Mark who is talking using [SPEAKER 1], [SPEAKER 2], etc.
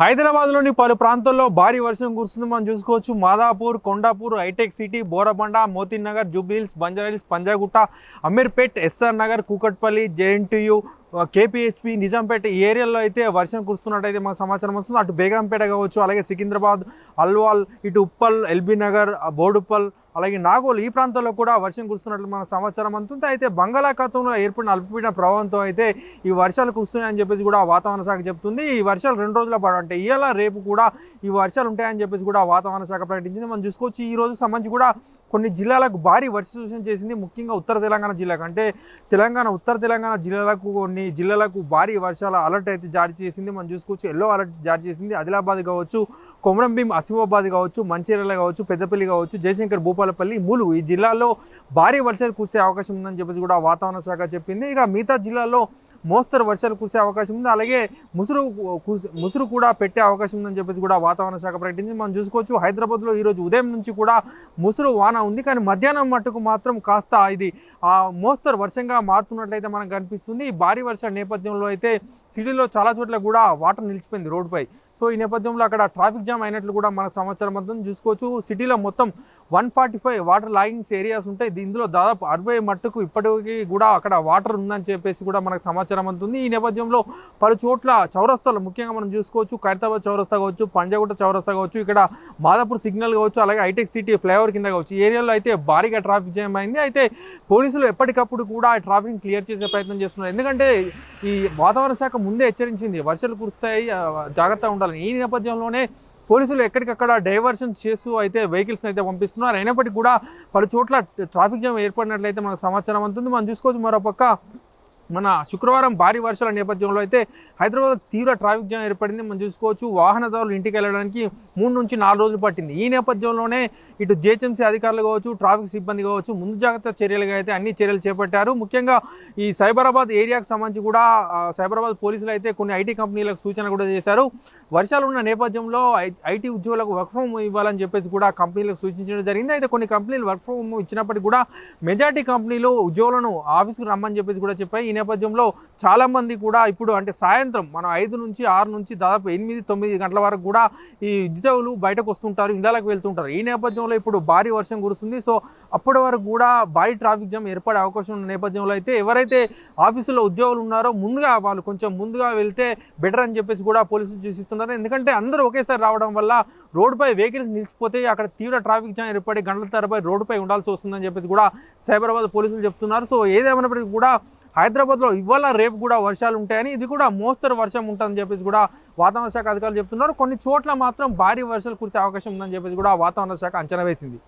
[SPEAKER 1] హైదరాబాద్లోని పలు ప్రాంతాల్లో భారీ వర్షం కురుస్తుంది మనం చూసుకోవచ్చు. Madhapur Kondapur hitech city Borabanda Moti Nagar Jubilee Hills Banjara Hills Panjagutta Ameerpet S R Nagar Kukatpally J N T U K P H B Nizampet ఈ ఏరియాలో అయితే వర్షం కురుస్తున్నట్టయితే మాకు సమాచారం వస్తుంది. అటు బేగంపేట కావచ్చు అలాగే సికింద్రాబాద్ అల్వాల్ ఇటు ఉప్పల్ ఎల్బీ నగర్ బోడుప్పల్ అలాగే నాగోల్ ఈ ప్రాంతంలో కూడా వర్షం కురుస్తున్నట్లు మన సమాచారం అందుతుంది. అయితే బంగాళాఖాతంలో ఏర్పడిన అల్పపీడన ప్రభావంతో అయితే ఈ వర్షాలు కురుస్తున్నాయని చెప్పేసి కూడా వాతావరణ శాఖ చెప్తుంది. ఈ వర్షాలు రెండు రోజుల పాటు అంటే ఇవాళ రేపు కూడా ఈ వర్షాలు ఉంటాయని చెప్పేసి కూడా వాతావరణ శాఖ ప్రకటించింది. మనం చూసుకోవచ్చు ఈ రోజు సంబంధించి కూడా కొన్ని జిల్లాలకు భారీ వర్ష సూచన చేసింది ముఖ్యంగా ఉత్తర తెలంగాణ జిల్లాకు. అంటే తెలంగాణ ఉత్తర తెలంగాణ జిల్లాలకు కొన్ని జిల్లాలకు భారీ వర్షాల అలర్ట్ అయితే జారీ చేసింది. మనం చూసుకోవచ్చు ఎల్లో అలర్ట్ జారీ చేసింది. ఆదిలాబాద్ కావచ్చు కొమరంభీం అసిమాబాద్ కావచ్చు మంచిర్యాల కావచ్చు పెద్దపల్లి కావచ్చు జయశంకర్ భూపాలపల్లి మూలుగు ఈ జిల్లాల్లో భారీ వర్షాలు కురిసే అవకాశం ఉందని చెప్పేసి కూడా వాతావరణ శాఖ చెప్పింది. ఇక మిగతా జిల్లాల్లో మోస్తరు వర్షాలు కురిసే అవకాశం ఉంది. అలాగే ముసురు ముసురు కూడా పెట్టే అవకాశం ఉందని చెప్పేసి కూడా వాతావరణ శాఖ ప్రకటించింది. మనం చూసుకోవచ్చు హైదరాబాద్లో ఈరోజు ఉదయం నుంచి కూడా ముసురు వాన ఉంది. కానీ మధ్యాహ్నం మట్టుకు మాత్రం కాస్త ఇది ఆ మోస్తరు వర్షంగా మారుతున్నట్లయితే మనకు కనిపిస్తుంది. భారీ వర్షాల నేపథ్యంలో అయితే సిటీలో చాలా చోట్ల కూడా వాటర్ నిలిచిపోయింది రోడ్డుపై. సో ఈ నేపథ్యంలో అక్కడ ట్రాఫిక్ జామ్ అయినట్లు కూడా మన సమాచారం మొత్తం చూసుకోవచ్చు. సిటీలో మొత్తం one forty five water loggings areas ఉంటాయి. ఇందులో దాదాపు అరవై మట్టుకు ఇప్పటికీ కూడా అక్కడ వాటర్ ఉందని చెప్పేసి కూడా మనకు సమాచారం అందుతుంది ఈ నేపథ్యంలో పలు చోట్ల చౌరస్తాలు ముఖ్యంగా మనం చూసుకోవచ్చు. ఖైరతాబాద్ చౌరస్తా కావచ్చు పంజాగుట్ట చౌరస్తా కావచ్చు ఇక్కడ మాదాపూర్ సిగ్నల్ కావచ్చు అలాగే హైటెక్ సిటీ ఫ్లైఓవర్ కింద కావచ్చు. ఏరియాలో అయితే భారీగా ట్రాఫిక్ జామ్ అయింది. అయితే పోలీసులు ఎప్పటికప్పుడు కూడా ఆ ట్రాఫిక్ క్లియర్ చేసే ప్రయత్నం చేస్తున్నారు. ఎందుకంటే ఈ వాతావరణ శాఖ ముందే హెచ్చరించింది. వర్షాలు కురుస్తాయి. జాగ్రత్త ఉండాలి. ఉండాలని ఈ నేపథ్యంలోనే పోలీసులు ఎక్కడికక్కడ డైవర్షన్స్ చేస్తూ అయితే వెహికల్స్ అయితే పంపిస్తున్నారు. అయినప్పటికీ కూడా పలు చోట్ల ట్రాఫిక్ జామ్ ఏర్పడినట్లయితే మనకు సమాచారం అందుతుంది. మనం చూసుకోవచ్చు మరోపక్క మన శుక్రవారం భారీ వర్షాల నేపథ్యంలో అయితే హైదరాబాద్ తీవ్ర ట్రాఫిక్ జామ్ ఏర్పడింది. మనం చూసుకోవచ్చు వాహనదారులు ఇంటికి వెళ్ళడానికి మూడు నుంచి నాలుగు రోజులు పట్టింది. ఈ నేపథ్యంలోనే ఇటు జిహెచ్ఎంసీ అధికారులు కావచ్చు ట్రాఫిక్ సిబ్బంది కావచ్చు ముందు జాగ్రత్త చర్యలుగా అయితే అన్ని చర్యలు చేపట్టారు. ముఖ్యంగా ఈ సైబరాబాద్ ఏరియాకు సంబంధించి కూడా సైబరాబాద్ పోలీసులు అయితే కొన్ని ఐటీ కంపెనీలకు సూచన కూడా చేశారు. వర్షాలు ఉన్న నేపథ్యంలో ఐ- ఐటీ ఉద్యోగులకు వర్క్ ఫ్రమ్ ఇవ్వాలని చెప్పేసి కూడా కంపెనీలకు సూచించడం జరిగింది. అయితే కొన్ని కంపెనీలు వర్క్ ఫ్రమ్ ఇచ్చినప్పటికీ కూడా మెజార్టీ కంపెనీలు ఉద్యోగులను ఆఫీస్కు రమ్మని చెప్పేసి కూడా చెప్పాయి. ఈ నేపథ్యంలో చాలామంది కూడా ఇప్పుడు అంటే సాయంత్రం మనం ఐదు నుంచి ఆరు నుంచి దాదాపు ఎనిమిది తొమ్మిది గంటల వరకు కూడా ఈ ఉద్యోగులు బయటకు వస్తుంటారు ఇండాలకు వెళ్తుంటారు. ఈ నేపథ్యంలో ఇప్పుడు భారీ వర్షం కురుస్తుంది. సో అప్పటి వరకు కూడా భారీ ట్రాఫిక్ జామ్ ఏర్పడే అవకాశం ఉన్న నేపథ్యంలో అయితే ఎవరైతే ఆఫీసులో ఉద్యోగులు ఉన్నారో ముందుగా వాళ్ళు కొంచెం ముందుగా వెళ్తే బెటర్ అని చెప్పేసి కూడా పోలీసులు సూచిస్తున్నారు. ఎందుకంటే అందరూ ఒకేసారి రావడం వల్ల రోడ్డుపై వెహికల్స్ నిలిచిపోతే అక్కడ తీవ్ర ట్రాఫిక్ జామ్ ఏర్పడి గంటల తరబడి రోడ్డుపై ఉండాల్సి వస్తుందని చెప్పేసి కూడా సైబరాబాద్ పోలీసులు చెప్తున్నారు. సో ఏదేమైనప్పటికీ కూడా హైదరాబాద్లో ఇవాళ రేపు కూడా వర్షాలు ఉంటాయని ఇది కూడా మోస్తరు వర్షం ఉంటుందని చెప్పేసి కూడా వాతావరణ శాఖ అధికారులు చెప్తున్నారు. కొన్ని చోట్ల మాత్రం భారీ వర్షాలు కురిసే అవకాశం ఉందని చెప్పేసి కూడా వాతావరణ శాఖ అంచనా వేసింది.